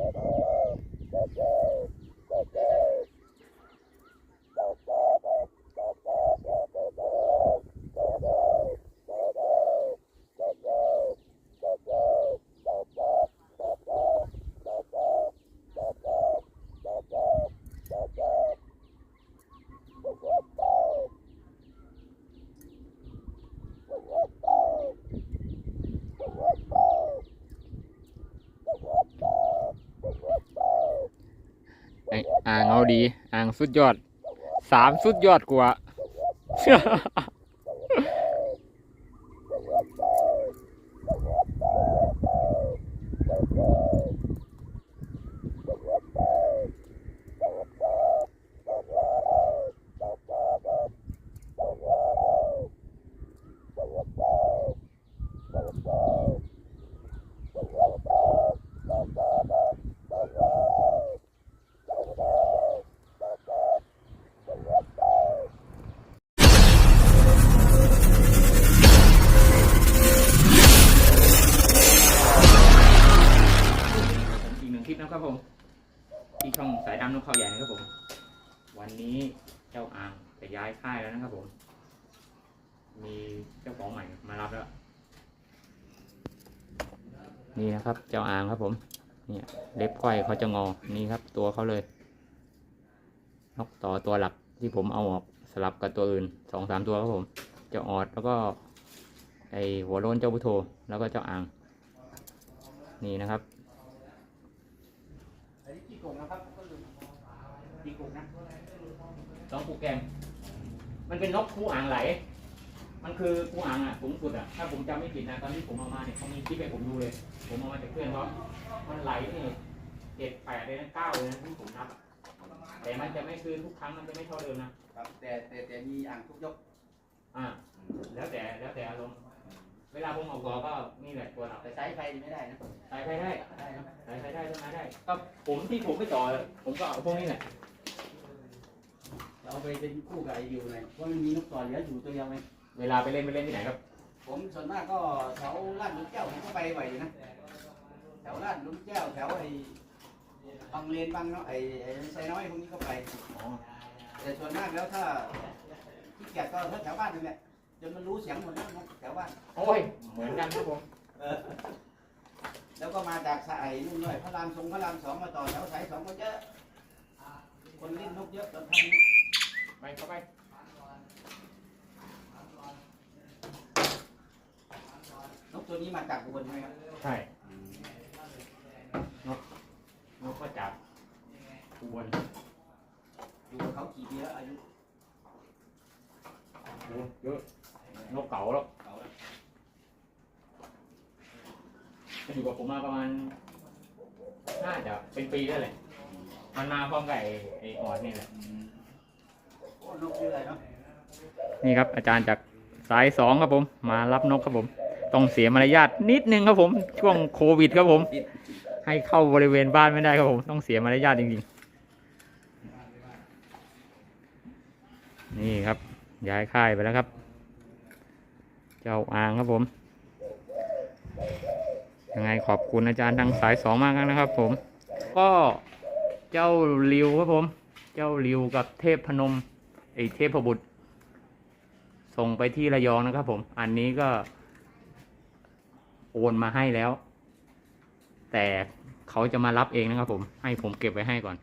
Bye-bye. Bye-bye. ไออ่างเอาดี อ่างสุดยอด สามสุดยอดกว่า ครับผมที่ช่องสายดำนกเขาใหญ่นะครับผม วันนี้เจ้าอ่างจะย้ายค่ายแล้วนะครับผม มีเจ้าของใหม่มารับแล้ว นี่นะครับ เจ้าอ่างครับผม เนี่ยเล็บก้อยเขาจะงอ นี่ครับ ตัวเขาเลยนกต่อตัวหลักที่ผมเอาออกสลับกับตัวอื่นสองสามตัวครับผม เจ้าออดแล้วก็ ไอหัวโล้นเจ้าพุโธแล้วก็เจ้าอ่าง นี่นะครับ อันนี้กี่กงนะครับกี่กงนะน้องปูแกมมันเป็นนกคูอ่างไหล มันคือคูอ่างอะสูงสุดอะ ถ้าผมจำไม่ผิดนะตอนที่ผมเอามาเนี่ยเขามีคลิปให้ผมดูเลย ผมเอามาจากเพื่อนเขามันไหลนี่เจ็ดแปดเลยนะเก้าเลยนะที่ผมนับอะแต่มันจะไม่คือทุกครั้งมันจะไม่เท่าเดิมนะครับแต่แต่แต่มีอ่างทุกยก อ่า แล้วแต่แล้วแต่อารมณ์ เวลาผมออกกอก็นี่แหละตัวหลักแต่ใช้ไฟไม่ได้นะสายไฟได้ได้นะสายไฟได้ต้นไม้ได้ ก็ผมที่ผมไปต่อผมก็เอาพวกนี้แหละ เราเอาไปเป็นคู่กับไอยูเลยเพราะมันมีนกต่อเหลืออยู่ตัวเดียวไหมเวลาไปเล่นไปเล่นที่ไหนครับ ผมส่วนมากก็แถวลาดหลุมแก้วผมก็ไปบ่อยอยู่นะแถวลาดหลุมแก้วแถวไอ้บางเลนบางเนาะไอ้ไอ้ไซน้อยพวกนี้ก็ไปอ๋อแต่ส่วนมากแล้วถ้าขี้เกียจก็แถวบ้านนี่แหละจนมันรู้เสียงหมดแล้วนก แถวบ้านโอ้ย เหมือนกันครับผมแล้วก็มาจากสายนู่นด้วยพระรามทรงพระรามสองมาต่อแถวสายสองก็เยอะคนเล่นนกเยอะตอนทำนี้ไปเข้าไป นกตัวนี้มาจากอุบลใช่ไหมครับใช่นกก็จับอุบลอยู่กับเขากี่ปีแล้วอายุโอ้เยอะนกเก่าแล้ว เขาแล้วจะอยู่กับผมมาประมาณน่าจะเป็นปีได้เลยมันมาพร้อมกับไอ้ไอ้ออดนี่แหละโอ้นกเยอะเลยเนาะนี่ครับ อาจารย์จากสายสองครับผม มารับนกครับผม ต้องเสียมารยาทนิดนึงครับผม ช่วงโควิดครับผม ให้เข้าบริเวณบ้านไม่ได้ครับผม ต้องเสียมารยาทจริงๆ นี่ครับ ย้ายค่ายไปแล้วครับ เจ้าอ่างครับผม ยังไงขอบคุณอาจารย์ทางสายสองมากนะครับผม ก็เจ้าริวครับผม เจ้าริวกับเทพพนมไอเทพบุตร ส่งไปที่ระยองนะครับผม อันนี้ก็ โอนมาให้แล้ว แต่เขาจะมารับเองนะครับผม ให้ผมเก็บไว้ให้ก่อน